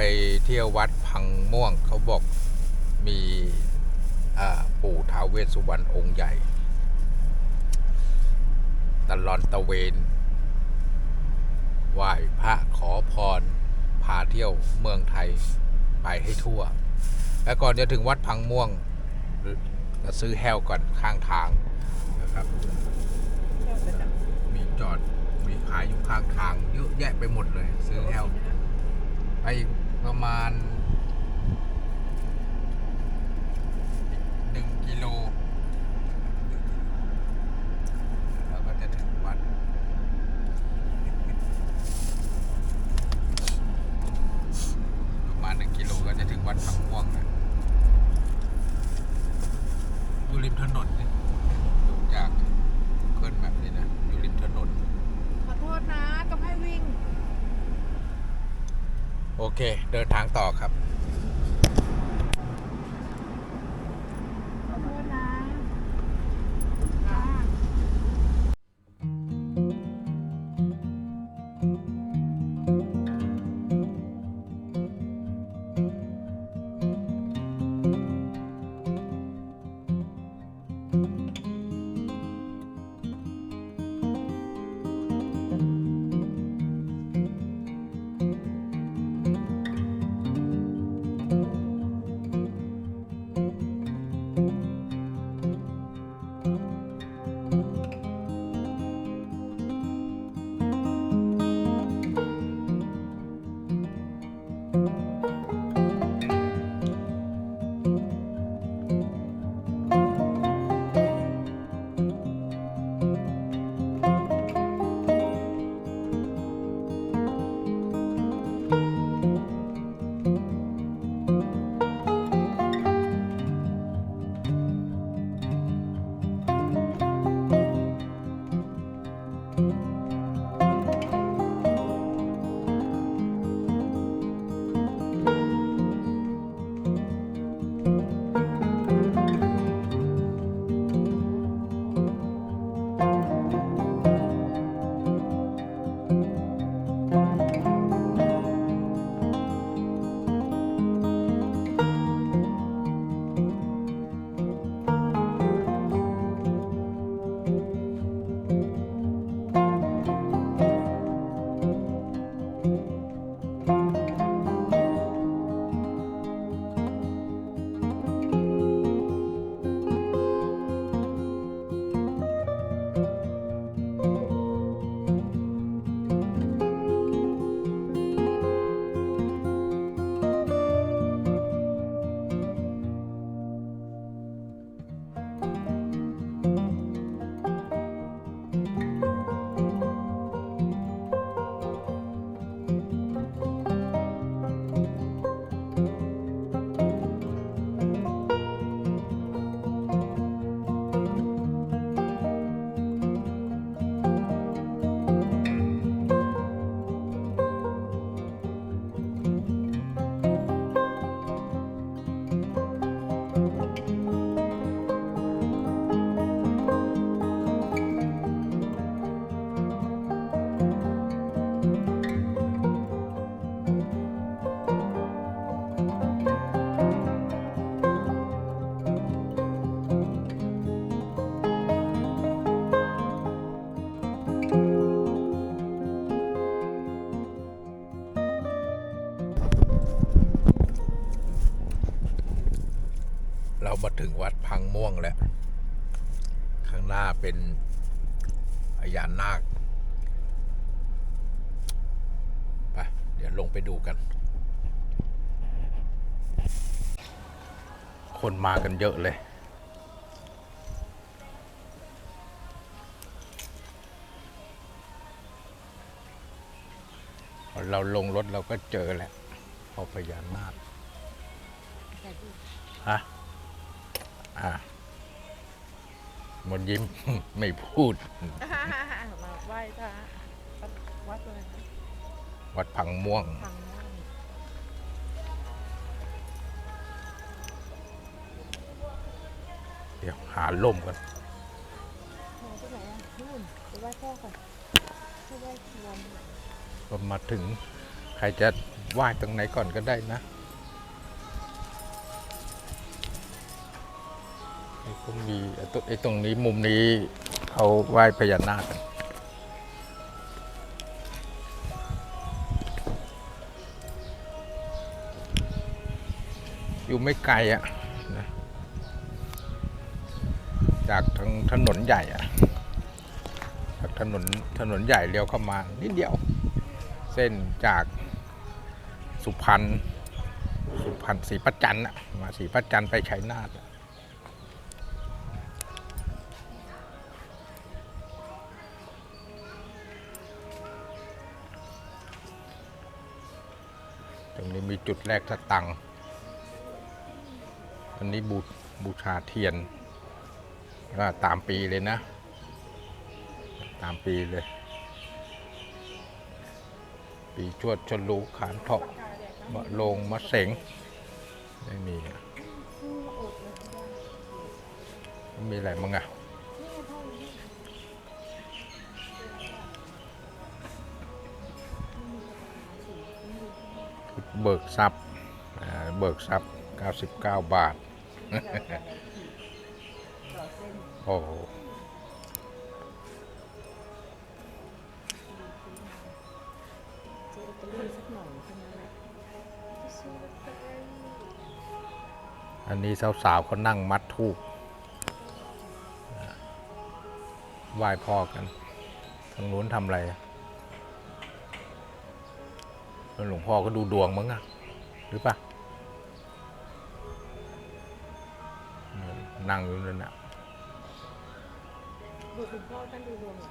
ไปเที่ยววัดพังม่วงเขาบอกมีปู่ท้าวเวสสุวรรณองค์ใหญ่ตลอนตะเวนไหว้พระขอพรพาเที่ยวเมืองไทยไปให้ทั่ว แล้วก่อนจะถึงวัดพังม่วงจะซื้อแห้วก่อนข้างทางนะครับ มีจอดมีขายอยู่ข้างทางเยอะแยะไปหมดเลย ซื้อแห้วไป ประมาณ มากันเยอะเลยพอเราลงรถเราก็เจอแล้วพอพญานาคฮะอะมันยิ้ม ไม่พูด มาไหว้พระวัดเลยนะวัดพังม่วงทาง เดี๋ยวหาล่มกันมองไปไหนอะไหว้พ่อก่อนก็มาถึง ใครจะไหว้ตรงไหนก่อนก็ได้นะไอ้ตรงนี้ไอ้ตรงไอ้ตรงนี้มุมนี้เขาไหว้พญานาคกันอยู่ไม่ไกลอะนะ จากทางถนนใหญ่อะจากถนนถนนใหญ่เลี้ยวเข้ามานิดเดียว เส้นจากสุพรรณสุพรรณศรีประจันอะมาศรีประจันไปชัยนาทตรงนี้มีจุดแรกสตังค์อันนี้บูบูชาเทียน ก็ตามปีเลยนะ ตามปีเลย ปีชวดชลูขานเถาะมะลงมะเสงไม่มีมีอะไรมั้งอะเบิกทรัพย์เบิกทรัพย์ 99 บาท โอ้โหอันนี้สาวๆเขานั่งมัดทูบไหว้พ่อกัน ทางนู้นทำอะไรแล้วหลวงพ่อก็ดูดวงมั้งอะหรือปะนั่งอยู่นั่นน่ะ ดูคุณพ่อท่านดูดวงเหรอ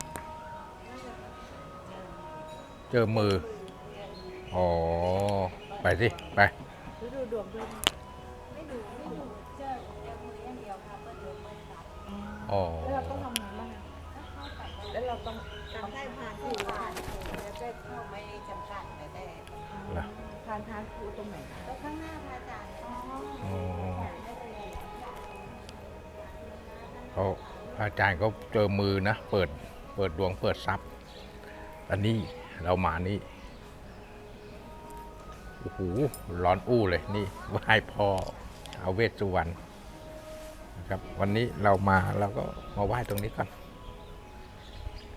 เจอมือ อ๋อ ไปสิ ไป หรือดูดวงด้วยนะอ๋อ แล้วเราต้องทำไงบ้างอะแล้วเราต้องการให้พานที่อยู่ผ่านไม่จำกัดไม่ได้เหรอพานพานคือตรงไหนก็ข้างหน้าพระอาจารย์อ๋อเขา พระอาจารย์ก็เจอมือนะ เปิดเปิดดวงเปิดทรัพย์อันนี้เรามานี่โอ้โหร้อนอู้เลยนี่ไหว้พ่อเอาเวสสุวรรณนะครับ วันนี้เรามาเราก็มาไหว้ตรงนี้ก่อน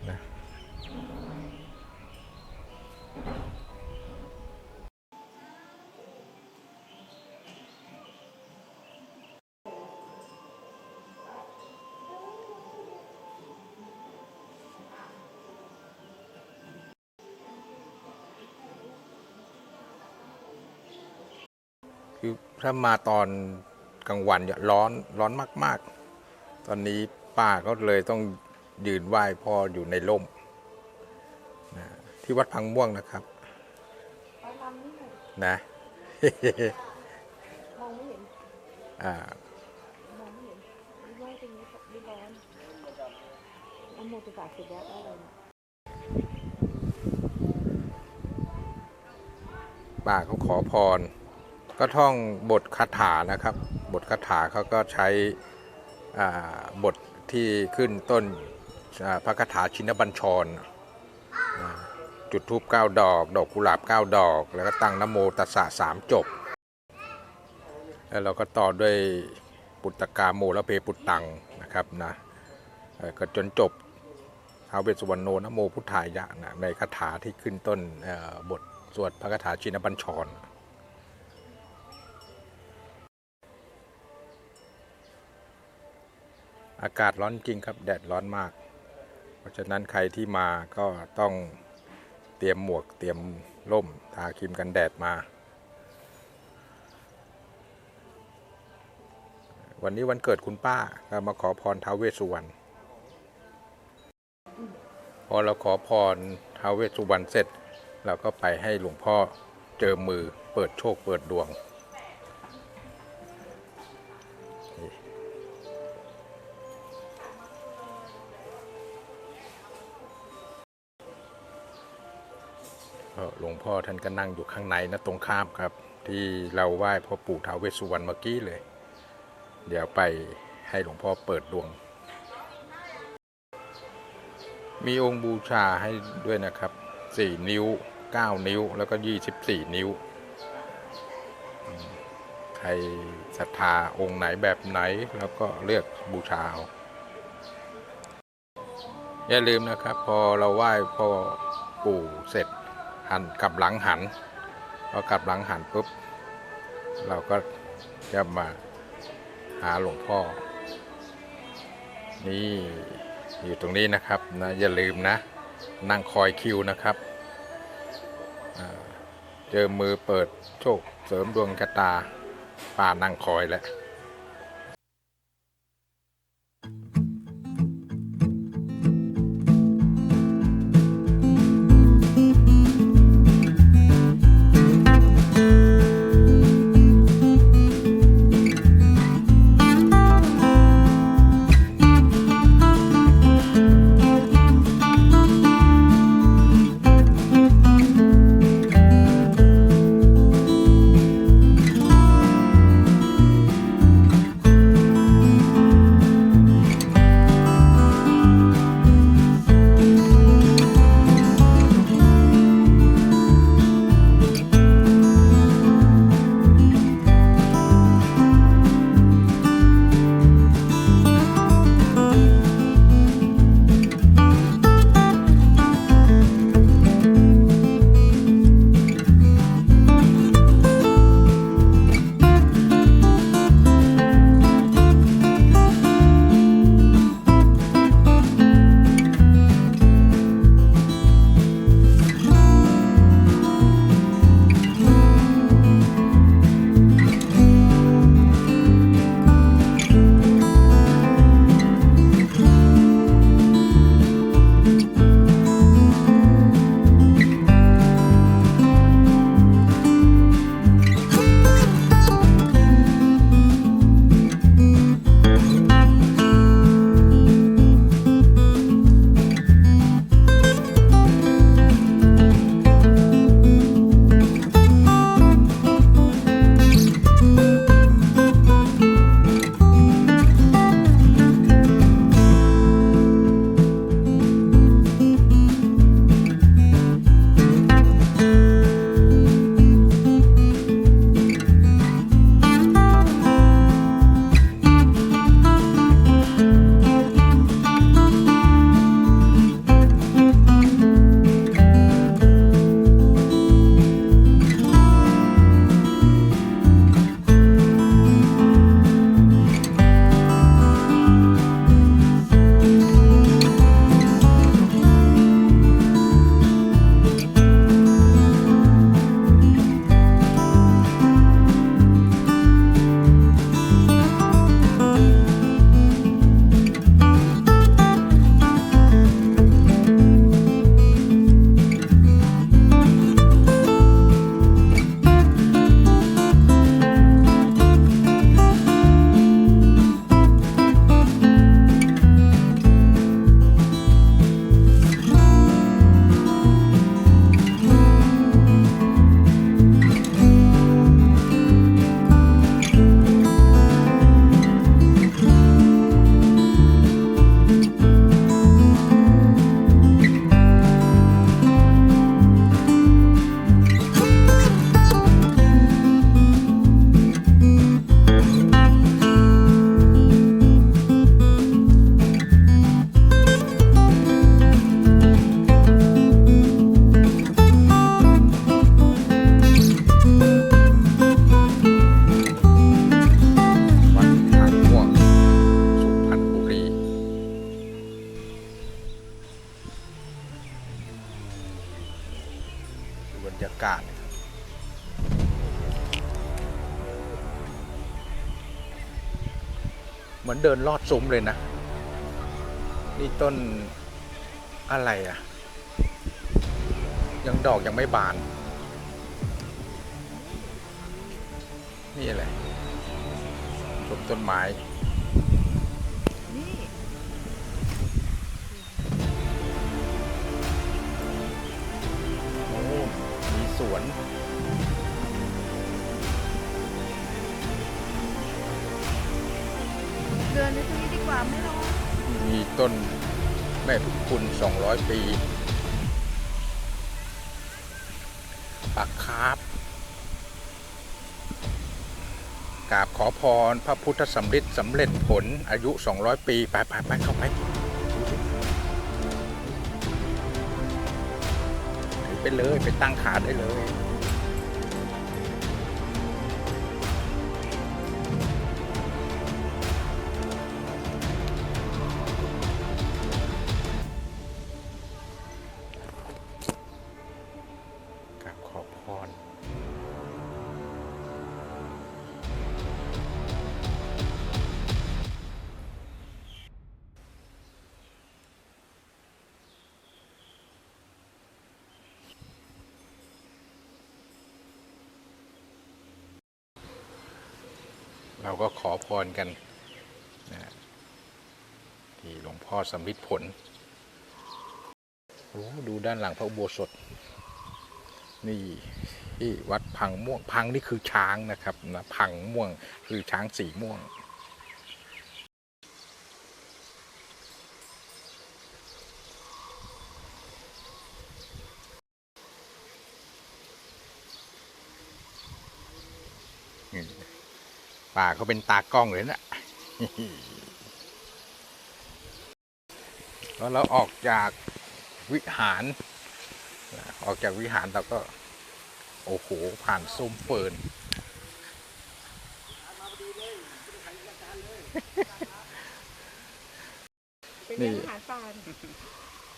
นะ ถ้ามาตอนกลางวันเนี่ยร้อนร้อนมาก ๆ ตอนนี้ป้าก็เลยต้องยืนไหว้พ่ออยู่ในร่มนะที่วัดพังม่วงนะครับนะมองไม่เห็นอ่ามองไม่เห็นไม่ไหวตรงนี้ไม่ร้อนอันโมตุกาเสร็จแล้วได้เลยนะป้าเขาขอพร ก็ท่องบทคาถานะครับ บทคาถาเขาก็ใช้บทที่ขึ้นต้นพระคาถาชินบัญชร จุดทูบเก้าดอก ดอกกุหลาบเก้าดอก แล้วก็ตั้งนโมตัสสะสามจบ แล้วเราก็ต่อด้วยปุตตกาโมและเพปุตตังนะครับนะก็จนจบท้าวเวสสุวรรณโนนโมพุทธายะนะในคาถาที่ขึ้นต้นบทสวดพระคาถาชินบัญชร อากาศร้อนจริงครับ แดดร้อนมาก เพราะฉะนั้นใครที่มาก็ต้องเตรียมหมวกเตรียมร่มทาครีมกันแดดมา วันนี้วันเกิดคุณป้าก็มาขอพรท้าวเวสสุวรรณพอเราขอพรท้าวเวสสุวรรณเสร็จ เราก็ไปให้หลวงพ่อเจอมือเปิดโชคเปิดดวง ก็หลวงพ่อท่านก็นั่งอยู่ข้างในนะตรงข้ามครับ ที่เราไหว้พ่อปู่ท้าวเวสสุวรรณเมื่อกี้เลย เดี๋ยวไปให้หลวงพ่อเปิดดวง มีองค์บูชาให้ด้วยนะครับ 4 นิ้ว 9 นิ้วแล้วก็ 24 นิ้ว ใครศรัทธาองค์ไหนแบบไหนแล้วก็เลือกบูชาเอาอย่าลืมนะครับ พอเราไหว้พ่อปู่เสร็จ หันกลับหลังหันพอกลับหลังหันปุ๊บ เราก็จะมาหาหลวงพ่อ นี่อยู่ตรงนี้นะครับนะอย่าลืมนะ นั่งคอยคิวนะครับ เจอมือเปิดโชคเสริมดวงชะตาป้านั่งคอยแล้ว ดินลอดซุ้มเลยนะ นี่ต้นอะไรอะ ยังดอกยังไม่บาน นี่อะไรชมต้นไม้นี่โอ้สวน ต้นแม่พุกคุณ 200 ปี ปักคาร์ฟกราบขอพรพระพุทธสำริดสำเร็จผลอายุ 200 ปี ไปไปไปเข้าไปถือไปเลย ไปตั้งขาได้เลย เราก็ขอพรกันนะที่หลวงพ่อสำลิดผลโอ้ดูด้านหลังพระอุโบสถ นี่ที่วัดพังม่วงพังนี่คือช้างนะครับนะพังม่วงคือช้างสีม่วง นี่ ป่าเขาเป็นตากล้องเลยนะแล้วเราออกจากวิหาร ออกจากวิหารเราก็ โอ้โห ผ่านซุ้มเฟิร์นนี่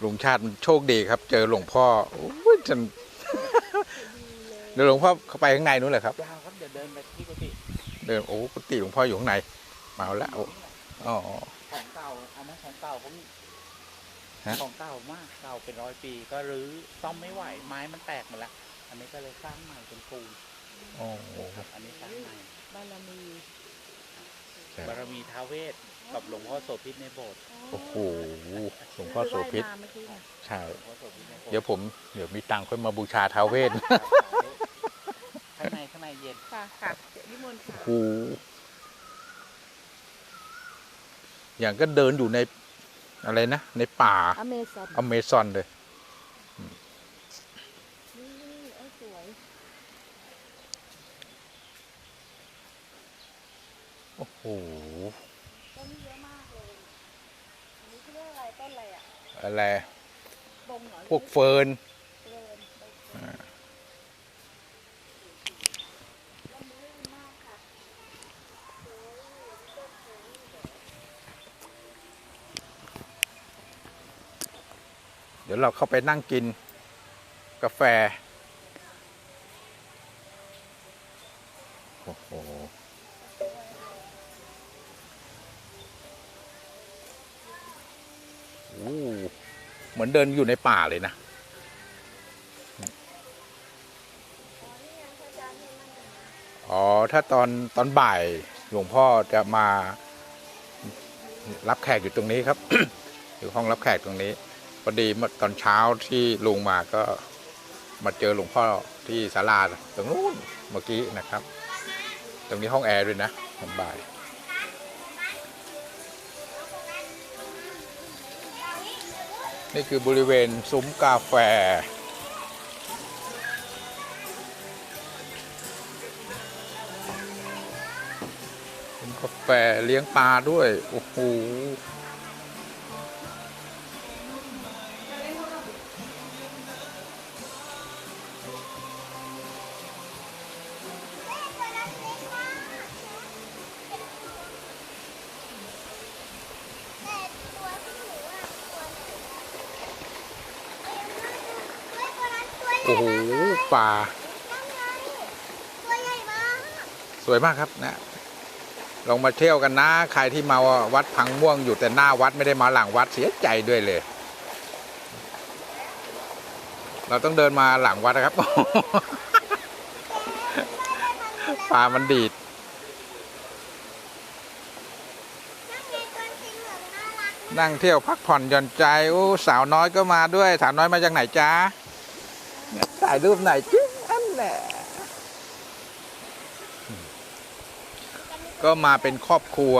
หลุงชาติมันโชคดีครับ เจอหลวงพ่อโอ้ยจนเดี๋ยวหลวงพ่อเข้าไปข้างในนู้นเลยครับเดี๋ยวเดินไปที่กุฏิ เดินโอ้กุฏิหลวงพ่ออยู่ข้างในมาแล้วอ๋อของเก่าอันนั้นของเก่าผมฮะของเก่ามากเก่าเป็นร้อยปี ก็รื้อซ่อมไม่ไหวไม้มันแตกหมดละอันนี้ก็เลยสร้างใหม่เป็นปูนโอ้โหครับอันนี้สร้างใหม่บารมีบารมีท้าวเวสกับหลวงพ่อโสภิตในโบสถ์โอ้โหหลวงพ่อโสภิตไหว้มาเมื่อกี้น่ะใช่หลวงพ่อโสภิตในโบสถ์เดี๋ยวผม เดี๋ยวมีตังค์ค่อยมาบูชาท้าวเวส ข้างในข้างใน เย็นค่ะค่ะเดี๋ยวนิมนต์ค่ะโอ้โหอย่างก็เดินอยู่ในอะไรนะ ในป่า อเมซอนอเมซอนเลยนี่เอ้ยสวยโอ้โห ต้นเยอะมากเลย อันนี้เขาเรียกอะไรต้นอะไรอะ อะไรบงเหรอพวกเฟิร์นเฟิร์นใบเฟิร์นต้นนี้มากค่ะโอ้ยต้นเฟิร์น เดี๋ยวเราเข้าไปนั่งกินกาแฟ โอ้โหโอ้เหมือนเดินอยู่ในป่าเลยนะ อ๋อ ถ้าตอนตอนบ่ายหลวงพ่อจะมา รับแขกอยู่ตรงนี้ครับ อยู่ห้องรับแขกตรงนี้ พอดีเมื่อตอนเช้าที่ลุงมาก็มาเจอหลวงพ่อที่ศาลาตรงนู้นเมื่อกี้นะครับ ตรงนี้ห้องแอร์ด้วยนะตอนบ่ายนี่คือบริเวณซุ้มกาแฟ ซุ้มกาแฟเลี้ยงปลาด้วย โอ้โห สวยมากครับนะลองมาเที่ยวกันนะ ใครที่มาวัดพังม่วงอยู่แต่หน้าวัดไม่ได้มาหลังวัดเสียใจด้วยเลย เราต้องเดินมาหลังวัดนะครับปลามันดีดนั่งเที่ยวพักผ่อนหย่อนใจโอ้สาวน้อยก็มาด้วย สาวน้อยมาจากไหนจ๊ะถ่ายรูปไหนอยจิ๊อันแหละ ก็มาเป็นครอบครัว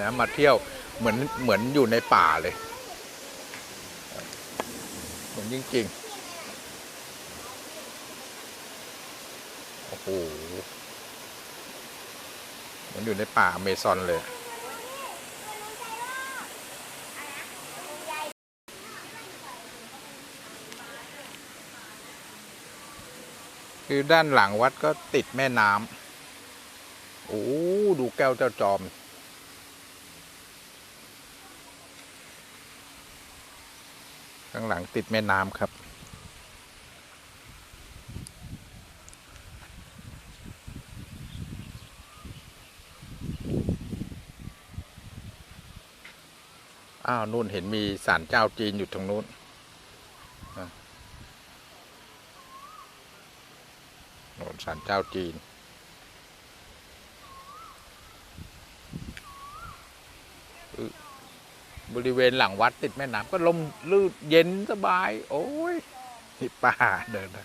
นะมาเที่ยวเหมือนเหมือนอยู่ในป่าเลยเหมือนจริงๆ โอ้โหเหมือนอยู่ในป่าอเมซอนเลยคือด้านหลังวัดก็ติดแม่น้ำโอ้ ดูแก้วเจ้าจอม ข้างหลังติดแม่น้ำครับ อ้าวนู่นเห็นมีศาลเจ้าจีนอยู่ตรงนู้นอะโน่นศาลเจ้าจีน บริเวณหลังวัดติดแม่น้ำก็ลมลื่นเย็นสบาย โอ้ยที่ป่าเดินได้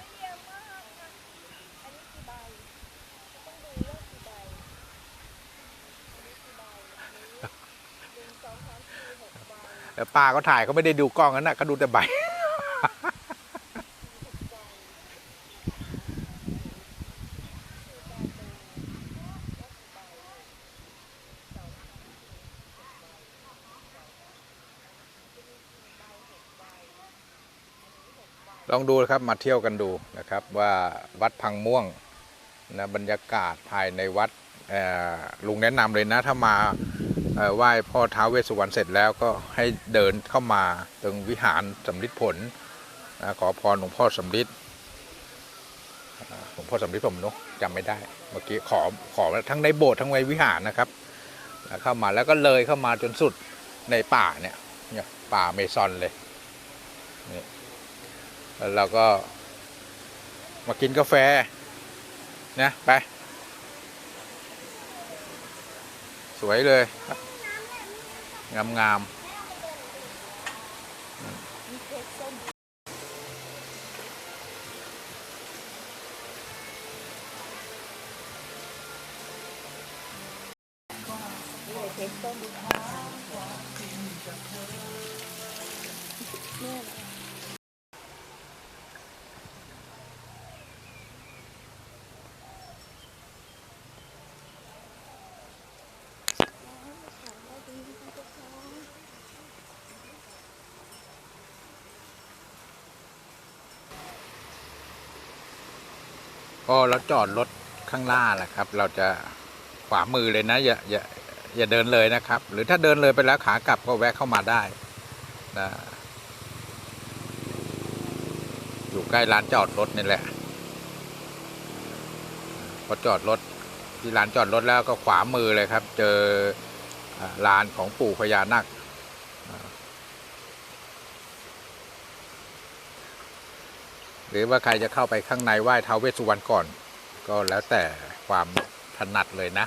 แต่ป้าก็ถ่ายเขาไม่ได้ดูกล้องนั้นนะเขาดูแต่ใบ ดูครับมาเที่ยวกันดูนะครับว่าวัดพังม่วงนะบรรยากาศภายในวัดลุงแนะนำเลยนะถ้ามาไหว้พ่อท้าวเวสสุวรรณเสร็จแล้วก็ให้เดินเข้ามาตรงวิหารสำลิดผลนะขอพรหลวงพ่อสำลิดหลวงพ่อสำลิดผมเนาะจำไม่ได้เมื่อกี้ขอขอทั้งในโบสถ์ทั้งในวิหารนะครับเข้ามาแล้วก็เลยเข้ามาจนสุดในป่าเนี่ยป่าเมซอนเลย แล้วเราก็มากินกาแฟนะไป สวยเลย งามๆ พอเราจอดรถข้างหน้าแหละครับ เราจะขวามือเลยนะอย่าอย่าอย่าเดินเลยนะครับ หรือถ้าเดินเลยไปแล้วขากลับก็แวะเข้ามาได้นะอยู่ใกล้ร้านจอดรถนี่แหละ พอจอดรถที่ร้านจอดรถแล้วก็ขวามือเลยครับ เจออ่าลานของปู่พญานาคอ่า หรือว่าใครจะเข้าไปข้างในไหว้ท้าวเวสสุวรรณก่อน ก็แล้วแต่ความถนัดเลยนะ